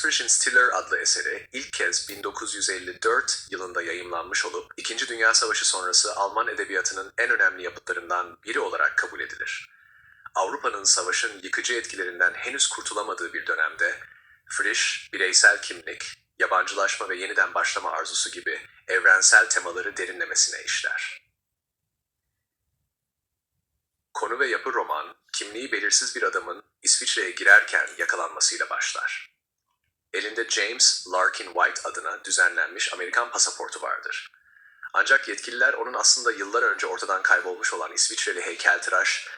Frisch'in Stiller adlı eseri ilk kez 1954 yılında yayımlanmış olup İkinci Dünya Savaşı sonrası Alman edebiyatının en önemli yapıtlarından biri olarak kabul edilir. Avrupa'nın savaşın yıkıcı etkilerinden henüz kurtulamadığı bir dönemde Frisch, bireysel kimlik, yabancılaşma ve yeniden başlama arzusu gibi evrensel temaları derinlemesine işler. Konu ve yapı roman, kimliği belirsiz bir adamın İsviçre'ye girerken yakalanmasıyla başlar. Elinde James Larkin White adına düzenlenmiş Amerikan pasaportu vardır. Ancak yetkililer onun aslında yıllar önce ortadan kaybolmuş olan İsviçreli heykeltıraş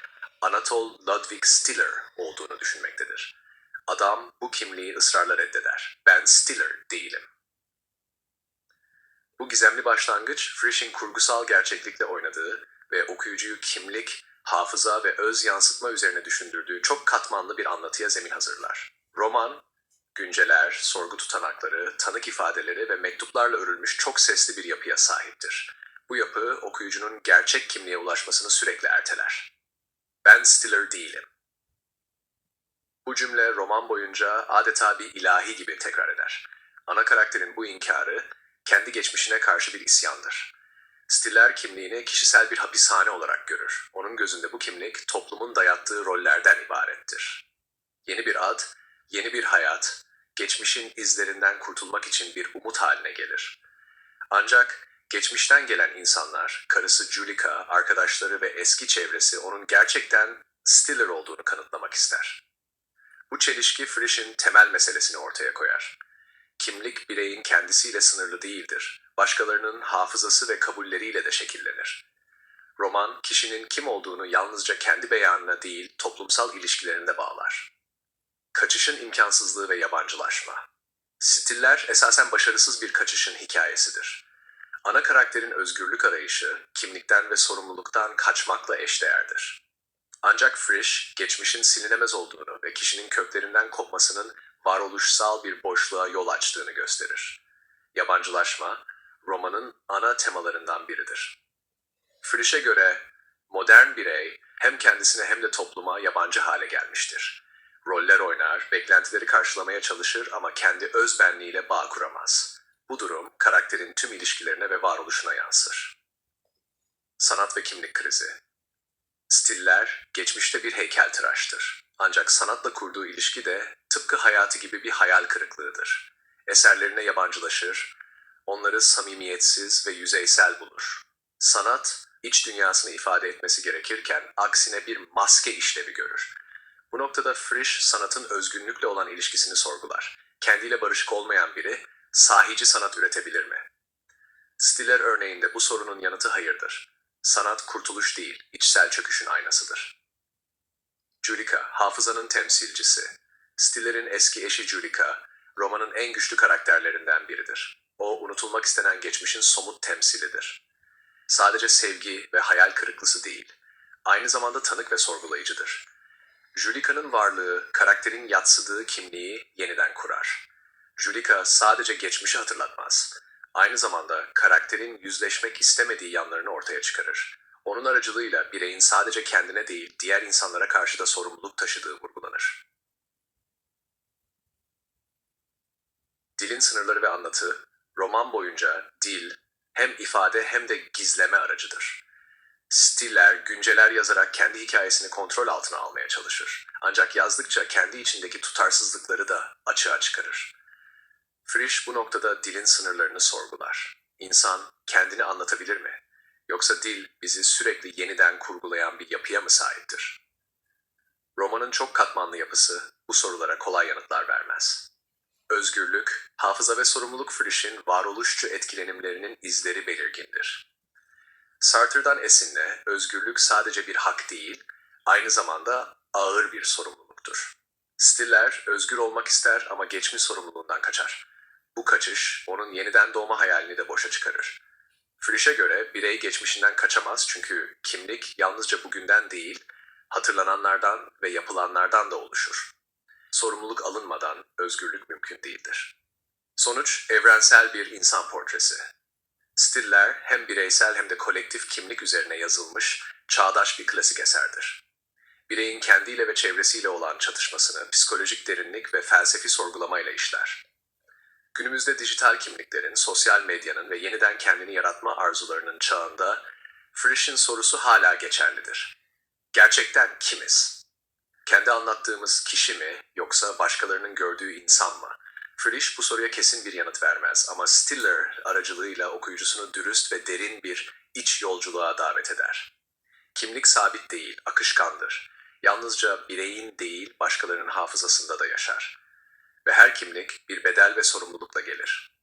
Anatol Ludwig Stiller olduğunu düşünmektedir. Adam bu kimliği ısrarla reddeder. Ben Stiller değilim. Bu gizemli başlangıç, Frisch'in kurgusal gerçeklikle oynadığı ve okuyucuyu kimlik, hafıza ve öz yansıtma üzerine düşündürdüğü çok katmanlı bir anlatıya zemin hazırlar. Roman, sorgu tutanakları, tanık ifadeleri ve mektuplarla örülmüş çok sesli bir yapıya sahiptir. Bu yapı okuyucunun gerçek kimliğe ulaşmasını sürekli erteler. Ben Stiller değilim. Bu cümle roman boyunca adeta bir ilahi gibi tekrar eder. Ana karakterin bu inkarı kendi geçmişine karşı bir isyandır. Stiller kimliğini kişisel bir hapishane olarak görür. Onun gözünde bu kimlik toplumun dayattığı rollerden ibarettir. Yeni bir ad, yeni bir hayat, geçmişin izlerinden kurtulmak için bir umut haline gelir. Ancak geçmişten gelen insanlar, karısı Julika, arkadaşları ve eski çevresi onun gerçekten Stiller olduğunu kanıtlamak ister. Bu çelişki Frisch'in temel meselesini ortaya koyar. Kimlik bireyin kendisiyle sınırlı değildir. Başkalarının hafızası ve kabulleriyle de şekillenir. Roman, kişinin kim olduğunu yalnızca kendi beyanına değil, toplumsal ilişkilerinde bağlar. Kaçışın imkansızlığı ve yabancılaşma. Stiller esasen başarısız bir kaçışın hikayesidir. Ana karakterin özgürlük arayışı, kimlikten ve sorumluluktan kaçmakla eşdeğerdir. Ancak Frisch, geçmişin silinemez olduğunu ve kişinin köklerinden kopmasının varoluşsal bir boşluğa yol açtığını gösterir. Yabancılaşma, romanın ana temalarından biridir. Frisch'e göre modern birey hem kendisine hem de topluma yabancı hale gelmiştir. Roller oynar, beklentileri karşılamaya çalışır ama kendi öz benliğiyle bağ kuramaz. Bu durum karakterin tüm ilişkilerine ve varoluşuna yansır. Sanat ve kimlik krizi Stiller, geçmişte bir heykeltıraştır. Ancak sanatla kurduğu ilişki de tıpkı hayatı gibi bir hayal kırıklığıdır. Eserlerine yabancılaşır, onları samimiyetsiz ve yüzeysel bulur. Sanat, iç dünyasını ifade etmesi gerekirken aksine bir maske işlevi görür. Bu noktada Frisch sanatın özgünlükle olan ilişkisini sorgular. Kendiyle barışık olmayan biri sahici sanat üretebilir mi? Stiller örneğinde bu sorunun yanıtı hayırdır. Sanat kurtuluş değil, içsel çöküşün aynasıdır. Julika, hafızanın temsilcisi. Stiller'in eski eşi Julika, romanın en güçlü karakterlerinden biridir. O, unutulmak istenen geçmişin somut temsilidir. Sadece sevgi ve hayal kırıklısı değil, aynı zamanda tanık ve sorgulayıcıdır. Julika'nın varlığı, karakterin yatsıdığı kimliği yeniden kurar. Julika sadece geçmişi hatırlatmaz, aynı zamanda karakterin yüzleşmek istemediği yanlarını ortaya çıkarır. Onun aracılığıyla bireyin sadece kendine değil, diğer insanlara karşı da sorumluluk taşıdığı vurgulanır. Dilin sınırları ve anlatı, roman boyunca dil hem ifade hem de gizleme aracıdır. Stiller, günceler yazarak kendi hikayesini kontrol altına almaya çalışır. Ancak yazdıkça kendi içindeki tutarsızlıkları da açığa çıkarır. Frisch bu noktada dilin sınırlarını sorgular. İnsan kendini anlatabilir mi? Yoksa dil bizi sürekli yeniden kurgulayan bir yapıya mı sahiptir? Romanın çok katmanlı yapısı bu sorulara kolay yanıtlar vermez. Özgürlük, hafıza ve sorumluluk Frisch'in varoluşçu etkilenimlerinin izleri belirgindir. Sartre'dan esinle özgürlük sadece bir hak değil, aynı zamanda ağır bir sorumluluktur. Stiller özgür olmak ister ama geçmiş sorumluluğundan kaçar. Bu kaçış onun yeniden doğma hayalini de boşa çıkarır. Frisch'e göre birey geçmişinden kaçamaz çünkü kimlik yalnızca bugünden değil, hatırlananlardan ve yapılanlardan da oluşur. Sorumluluk alınmadan özgürlük mümkün değildir. Sonuç evrensel bir insan portresi. Stiller hem bireysel hem de kolektif kimlik üzerine yazılmış çağdaş bir klasik eserdir. bireyin kendiyle ve çevresiyle olan çatışmasını psikolojik derinlik ve felsefi sorgulamayla işler. Günümüzde dijital kimliklerin, sosyal medyanın ve yeniden kendini yaratma arzularının çağında Frish'in sorusu hala geçerlidir. Gerçekten kimiz? Kendi anlattığımız kişi mi yoksa başkalarının gördüğü insan mı? Frisch bu soruya kesin bir yanıt vermez ama Stiller aracılığıyla okuyucusunu dürüst ve derin bir iç yolculuğa davet eder. Kimlik sabit değil, akışkandır. Yalnızca bireyin değil, başkalarının hafızasında da yaşar. Ve her kimlik bir bedel ve sorumlulukla gelir.